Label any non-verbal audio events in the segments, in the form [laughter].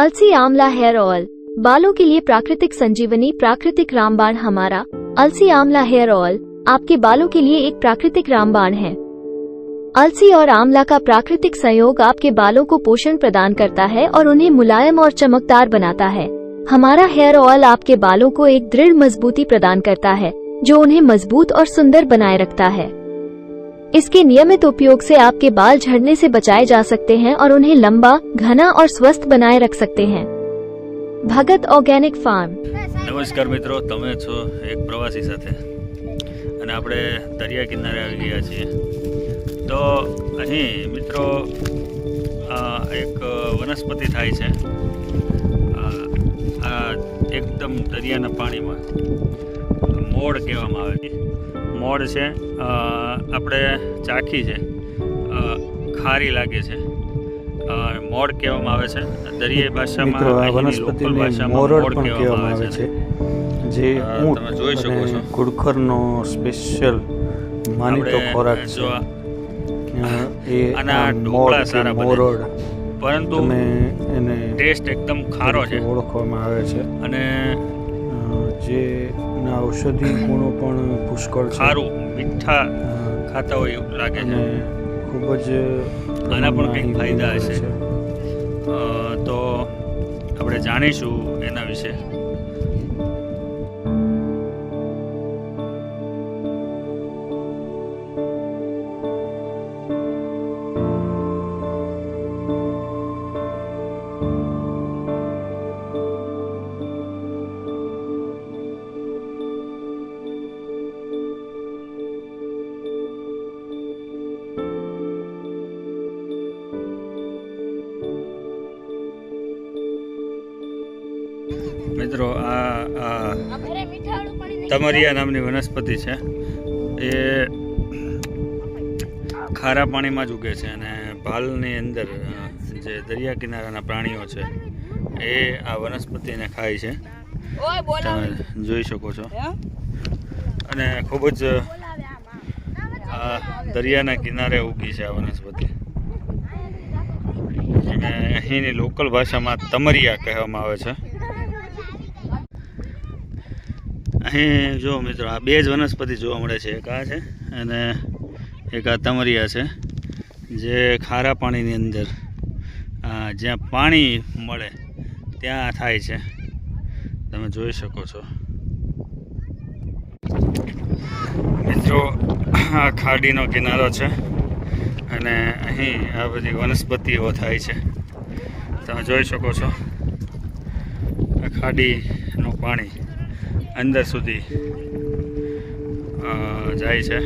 अलसी आंवला hair oil. बालों के लिए प्राकृतिक संजीवनी, प्राकृतिक रामबाण हमारा। अलसी आंवला हेयर ऑयल, आपके बालों के लिए एक प्राकृतिक रामबाण है। अलसी और आंवला का प्राकृतिक संयोग आपके बालों को पोषण प्रदान करता है और उन्हें मुलायम और चमकदार बनाता है। हमारा हेयर ऑयल आपके बालों को एक दृढ़ मजबूती प्रदान करता है, जो उन्हें मज़बूत और सुंदर बनाए रखता है। इसके नियमित उपयोग से आपके बाल झड़ने से बचाए जा सकते हैं और उन्हें लंबा घना और स्वस्थ बनाए रख सकते हैं भगत ऑर्गेनिक फार्म નમસ્કાર મિત્રો તમે છો એક પ્રવાસી સાથે અને આપણે દરિયા કિનારે આવી ગયા છીએ તો અહીં મિત્રો આ એક વનસ્પતિ થાય છે આ આ એકદમ દરિયાના પાણીમાં મોડ કહેવામાં આવે છે. મોડ છે આપણે ચાખી છે ખારી લાગે છે. મોડ કહેવામાં આવે છે. દરિયાઈ ભાષામાં વનસ્પતિ મોરડ પણ કહેવામાં આવે છે. જે તમે જોઈ શકો છો. કુડખરનો સ્પેશિયલ માનીતો ખોરાક છે. એ આના આ ઢોકળા સારા. મોરડ પરંતુ એને ટેસ્ટ એકદમ ખારો છે. ઓળખવામાં આવે છે. અને અ, જે ના ઔષધિ [clears throat] ગુણો પણ પુષ્કળ છે. ખારું મીઠા ખાતા હોય એવું લાગે છે. ખૂબ જ આના પણ કંઈક ફાયદા હશે. તો આપણે જાણીશું એના વિશે. મિત્રો આ આ તમરિયા નામની વનસ્પતિ છે. એ ખારા પાણીમાં જ ઉગે છે અને ભાલની અંદર જે દરિયા કિનારાના પ્રાણીઓ છે એ આ વનસ્પતિને ખાય છે. તમે જોઈ શકો છો. અને ખૂબ જ આ દરિયાના કિનારે ઉગી છે આ વનસ્પતિ. અને અહીંની લોકલ ભાષામાં તમરિયા કહેવામાં આવે છે. અહીં જો મિત્રો, આ બે જ વનસ્પતિ જોવા મળે છે. એક આ છે અને એક આ તમરિયા છે, જે ખારા પાણીની અંદર જ્યાં પાણી મળે ત્યાં થાય છે. તમે જોઈ શકો છો. મિત્રો, આ ખાડીનો કિનારો છે અને અહીં આ બધી વનસ્પતિઓ થાય છે. તમે જોઈ શકો છો આ ખાડીનું પાણી. અંદર સુધી જાય છે.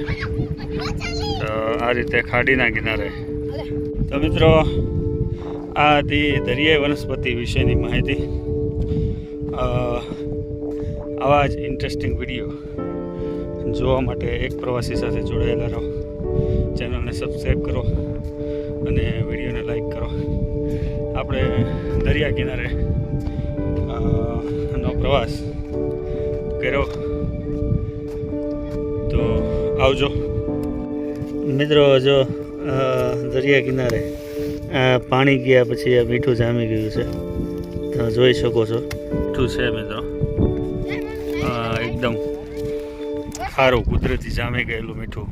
તો આ રીતે ખાડીના કિનારે. તો મિત્રો, આ હતી દરિયાઈ વનસ્પતિ વિશેની માહિતી. આવા જ ઇન્ટરેસ્ટિંગ વીડિયો જોવા માટે એક પ્રવાસી સાથે જોડાયેલા રહો. ચેનલને સબસ્ક્રાઈબ કરો અને વિડીયોને લાઈક કરો. આપણે દરિયા કિનારે નો પ્રવાસ કર્યો. તો આવજો. મિત્રો જો દરિયા કિનારે પાણી ગયા પછી આ મીઠું જામી ગયું છે. તમે જોઈ શકો છો. મીઠું છે મિત્રો. એકદમ ખારું કુદરતી જામી ગયેલું મીઠું.